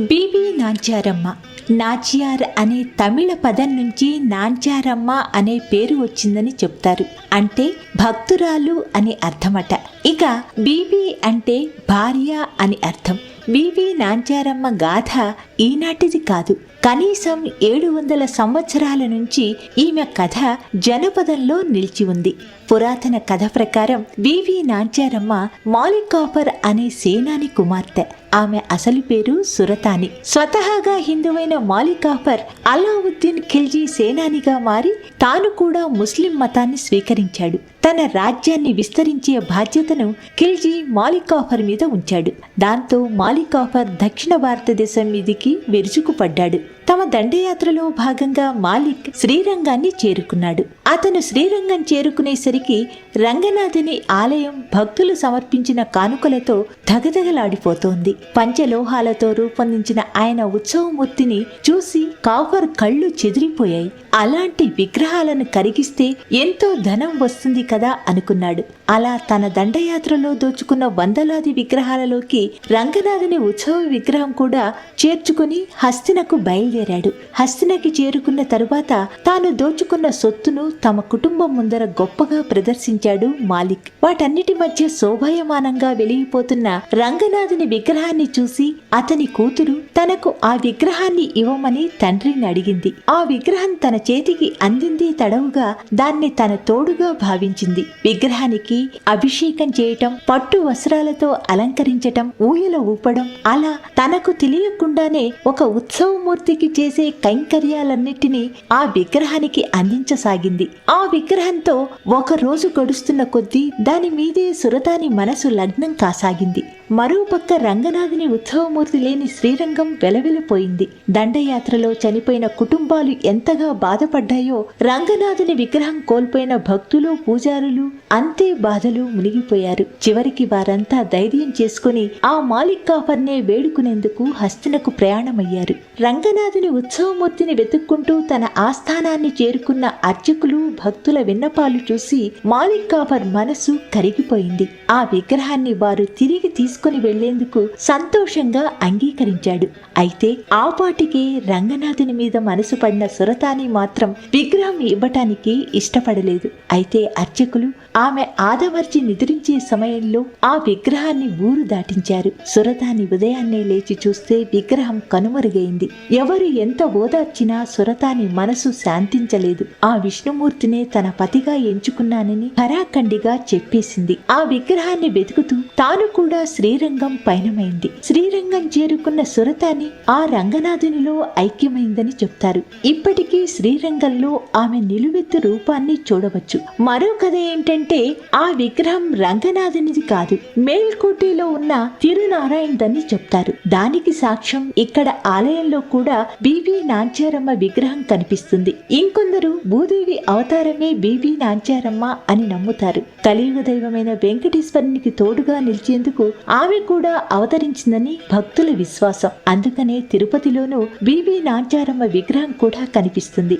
BB Nancharamma. Nachiyar అనే తమిళ పదం నుంచి నాంచారమ్మ అనే పేరు వచ్చిందని చెప్తారు. అంటే భక్తురాలు అని అర్థమట. ఇక బీబీ అంటే భార్య అని అర్థం. బీబీ నాంచారమ్మ గాథ ఈనాటిది కాదు. కనీసం ఏడు వందల సంవత్సరాల నుంచి ఈమె కథ జనపదంలో నిలిచి ఉంది. పురాతన కథ ప్రకారం బీవీ నాంచారమ్మ మాలికాపర్ అనే సేనాని కుమార్తె. ఆమె అసలు పేరు సురతాని. స్వతహాగా హిందువైన మాలికాఫర్ అలావుద్దీన్ ఖిల్జీ సేనానిగా మారి తాను కూడా ముస్లిం మతాన్ని స్వీకరించాడు. తన రాజ్యాన్ని విస్తరించే బాధ్యతను ఖిల్జీ మాలికాఫర్ మీద ఉంచాడు. దాంతో మాలికాఫర్ దక్షిణ భారతదేశం మీదికి విరుచుకుపడ్డాడు. తమ దండయాత్రలో భాగంగా మాలిక్ శ్రీరంగాన్ని చేరుకున్నాడు. అతను శ్రీరంగం చేరుకునేసరికి రంగనాథుని ఆలయం భక్తులు సమర్పించిన కానుకలతో ధగధగలాడిపోతోంది. పంచలోహాలతో రూపొందించిన ఆయన ఉత్సవమూర్తిని చూసి కాఫర్ కళ్ళు చెదిరిపోయాయి. అలాంటి విగ్రహాలను కరిగిస్తే ఎంతో ధనం వస్తుంది కదా అనుకున్నాడు. అలా తన దండయాత్రలో దోచుకున్న వందలాది విగ్రహాలలోకి రంగనాథుని ఉత్సవ విగ్రహం కూడా చేర్చుకుని హస్తినకు బయలుదేరాడు. హస్తినకి చేరుకున్న తరువాత తాను దోచుకున్న సొత్తును తమ కుటుంబం ముందర గొప్పగా ప్రదర్శించాడు మాలిక్. వాటన్నిటి మధ్య శోభాయమానంగా వెలిగిపోతున్న రంగనాథుని విగ్రహాన్ని చూసి అతని కూతురు తనకు ఆ విగ్రహాన్ని ఇవ్వమని తండ్రిని అడిగింది. ఆ విగ్రహం తన చేతికి అందింది తడవుగా దాన్ని తన తోడుగా భావించింది. విగ్రహానికి అభిషేకం చేయటం పట్టు వస్త్రాలతో అలంకరించటం ఊయల ఊపడం అలా తనకు తెలియకుండానే ఒక ఉత్సవమూర్తికి చేసే కైంకర్యాలన్నిటినీ ఆ విగ్రహానికి అందించసాగింది. ఆ విగ్రహంతో ఒక రోజు గడుస్తున్న కొద్దీ దాని మీదే సురతాని మనసు లగ్నం కాసాగింది. మరోపక్క రంగనాథుని ఉత్సవమూర్తి లేని శ్రీరంగం వెలవెలిపోయింది. దండయాత్రలో చనిపోయిన కుటుంబాలు ఎంతగా బాధపడ్డాయో రంగనాథుని విగ్రహం కోల్పోయిన భక్తులు పూజారులు అంతే బాధలు మునిగిపోయారు. చివరికి వారంతా ధైర్యం చేసుకుని ఆ మాలిక్ కాఫర్నే వేడుకునేందుకు హస్తినకు ప్రయాణమయ్యారు. రంగనాథుని ఉత్సవమూర్తిని వెతుక్కుంటూ తన ఆస్థానాన్ని చేరుకున్న అర్చకులు భక్తుల విన్నపాలు చూసి మాలిక్ కాఫర్ మనసు కరిగిపోయింది. ఆ విగ్రహాన్ని వారు తిరిగి తీసుకు తీసుకుని వెళ్ళేందుకు సంతోషంగా అంగీకరించాడు. అయితే ఆ పాటికే రంగనాథుని మీద మనసు పడిన సురతాని మాత్రం విగ్రహం ఇవ్వటానికి ఇష్టపడలేదు. అయితే అర్చకులు ఆమె ఆదమర్చి నిద్రించే సమయంలో ఆ విగ్రహాన్ని ఊరు దాటించారు. సురతాని ఉదయాన్నే లేచి చూస్తే విగ్రహం కనుమరుగైంది. ఎవరు ఎంత ఓదార్చినా సురతాని మనసు శాంతించలేదు. ఆ విష్ణుమూర్తినే తన పతిగా ఎంచుకున్నానని పరాఖండిగా చెప్పేసింది. ఆ విగ్రహాన్ని వెతుకుతూ తాను కూడా శ్రీ శ్రీరంగం పయనమైంది. శ్రీరంగం చేరుకున్న సురతాని ఆ రంగనాథునిలో ఐక్యమైందని చెప్తారు. ఇప్పటికీ శ్రీరంగంలో ఆమె నిలువెత్తు రూపాన్ని చూడవచ్చు. మరో కథ ఏంటంటే ఆ విగ్రహం రంగనాథునిది కాదు మేల్కోటిలో ఉన్న తిరునారాయణదని చెప్తారు. దానికి సాక్ష్యం ఇక్కడ ఆలయంలో కూడా బీబీ నాంచారమ్మ విగ్రహం కనిపిస్తుంది. ఇంకొందరు భూదేవి అవతారమే బీబీ నాంచారమ్మ అని నమ్ముతారు. కలియుగ దైవమైన వెంకటేశ్వరునికి తోడుగా నిలిచేందుకు ఆమె కూడా అవతరించిందని భక్తుల విశ్వాసం. అందుకనే తిరుపతిలోనూ బీబీ నాంచారమ్మ విగ్రహం కూడా కనిపిస్తుంది.